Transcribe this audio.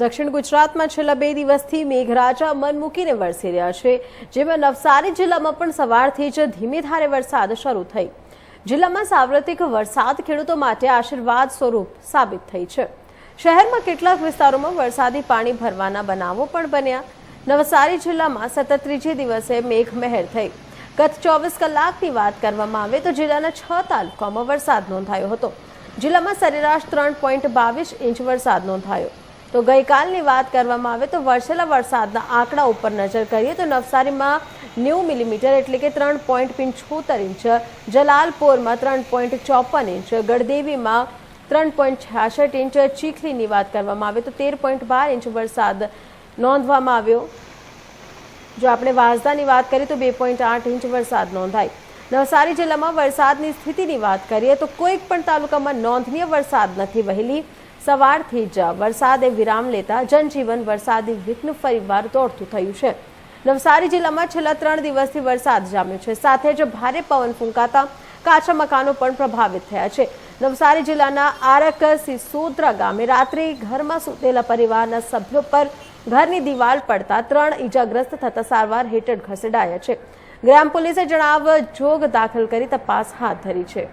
દક્ષિણ ગુજરાતમાં છેલ્લા બે દિવસથી મેઘરાજા મન મૂકીને વરસી રહ્યા છે, જેમાં નવસારી જિલ્લામાં પણ સવારથી જ ધીમી ધારે વરસાદ શરૂ થઈ. જિલ્લામાં સાર્વત્રિક વરસાદ ખેડૂતો માટે આશીર્વાદ સ્વરૂપ સાબિત થઈ છે. શહેરમાં કેટલાક વિસ્તારોમાં વરસાદી પાણી ભરવાના બનાવો પણ બન્યા. નવસારી જિલ્લામાં સતત ત્રીજે દિવસે મેઘમહેર થઈ. ગત ચોવીસ કલાકની વાત કરવામાં આવે તો જિલ્લાના છ તાલુકામાં વરસાદ નોંધાયો હતો. જિલ્લામાં સરેરાશ ત્રણ પોઈન્ટ બાવીસ ઇંચ વરસાદ નોંધાયો. તો ગઈકાલની વાત કરવામાં આવે તો વરસેલા વરસાદના આંકડા ઉપર નજર કરીએ તો નવસારીમાં નેવું મિલીમીટર એટલે કે ત્રણ પોઈન્ટ પંચોતેર ઇંચ, જલાલપોરમાં ત્રણ પોઈન્ટ ચોપન ઇંચ ગળદેવીમાં ત્રણ પોઈન્ટ છાસઠ ઇંચ, ચીખલીની વાત કરવામાં આવે તો તેર પોઈન્ટ બાર ઇંચ વરસાદ નોંધવામાં આવ્યો. જો આપણે વાંસદાની વાત કરીએ તો બે પોઈન્ટ આઠ ઇંચ વરસાદ નોંધાય. નવસારી જિલ્લામાં વરસાદની સ્થિતિની વાત કરીએ તો કોઈક પણ તાલુકામાં નોંધનીય વરસાદ નથી વહેલી. સવારથી જ વરસાદે વિરામ લેતા જનજીવન વરસાદી વિઘ્ન ફરીવાર દોડતું થયું છે. નવસારી જિલ્લામાં છેલ્લા ત્રણ દિવસથી વરસાદ જામ્યો છે. સાથે જ ભારે પવન ફૂંકાતા કાચા મકાનો પણ પ્રભાવિત થયા છે. નવસારી જિલ્લાના આરક સિસોદરા ગામે રાત્રે ઘરમાં સૂતેલા પરિવારના સભ્યો પર ઘરની દિવાલ પડતા ત્રણ ઈજાગ્રસ્ત થતા સારવાર હેઠળ ખસેડાયા છે. ગ્રામ પોલીસે જણાવ જોગ દાખલ કરી તપાસ હાથ ધરી છે.